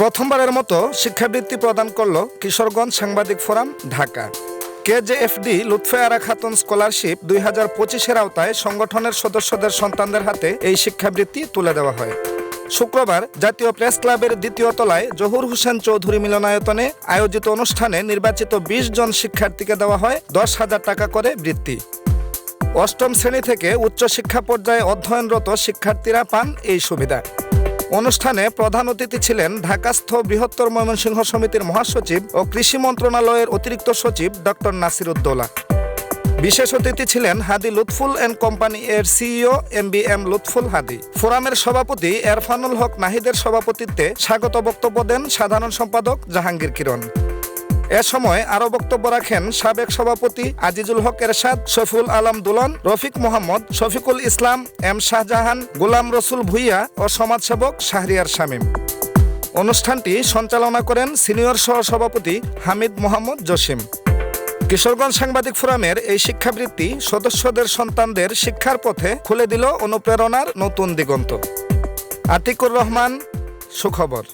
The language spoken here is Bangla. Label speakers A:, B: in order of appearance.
A: প্রথমবারের মতো শিক্ষাবৃত্তি প্রদান করল কিশোরগঞ্জ সাংবাদিক forum, Dhaka. KJFD, Lutfe Ara Khatun scholarship দুই হাজার পঁচিশের আওতায় সংগঠনের সদস্যদের সন্তানদের হাতে এই শিক্ষাবৃত্তি তুলে দেওয়া হয়। শুক্রবার জাতীয় প্রেস ক্লাবের দ্বিতীয় তলায় জহুর হোসেন চৌধুরী মিলনায়তনে আয়োজিত অনুষ্ঠানে নির্বাচিত বিশ জন শিক্ষার্থীকে দেওয়া হয় দশ হাজার টাকা করে বৃত্তি। অষ্টম শ্রেণি থেকে উচ্চশিক্ষা পর্যায়ে অধ্যয়নরত শিক্ষার্থীরা পান এই সুবিধা। অনুষ্ঠানে প্রধান অতিথি ছিলেন ঢাকাস্থ বৃহত্তর ময়মনসিংহ সমিতির মহাসচিব ও কৃষি মন্ত্রণালয়ের অতিরিক্ত সচিব ডক্টর নাসির উদ্দৌলা বিশেষ অতিথি ছিলেন হাদি লুৎফুল অ্যান্ড কোম্পানি এর CEO M B M Lutful Hadi. ফোরামের সভাপতি এরফানুল হক নাহিদের সভাপতিত্বে স্বাগত বক্তব্য দেন সাধারণ সম্পাদক জাহাঙ্গীর কিরণ। এ সময় আরও বক্তব্য রাখেন সাবেক সভাপতি আজিজুল হক এরশাদ, শফিউল আলম দুলন, রফিক মোহাম্মদ, শফিকুল ইসলাম, এম শাহজাহান, গোলাম রসুল ভুইয়া ও সমাজসেবক শাহরিয়ার শামীম। অনুষ্ঠানটি সঞ্চালনা করেন সিনিয়র সহ সভাপতি হামিদ মোহাম্মদ জসিম। কিশোরগঞ্জ সাংবাদিক ফোরামের এই শিক্ষাবৃত্তি সদস্যদের সন্তানদের শিক্ষার পথে খুলে দিল অনুপ্রেরণার নতুন দিগন্ত। আতিকুর রহমান, সুখবর।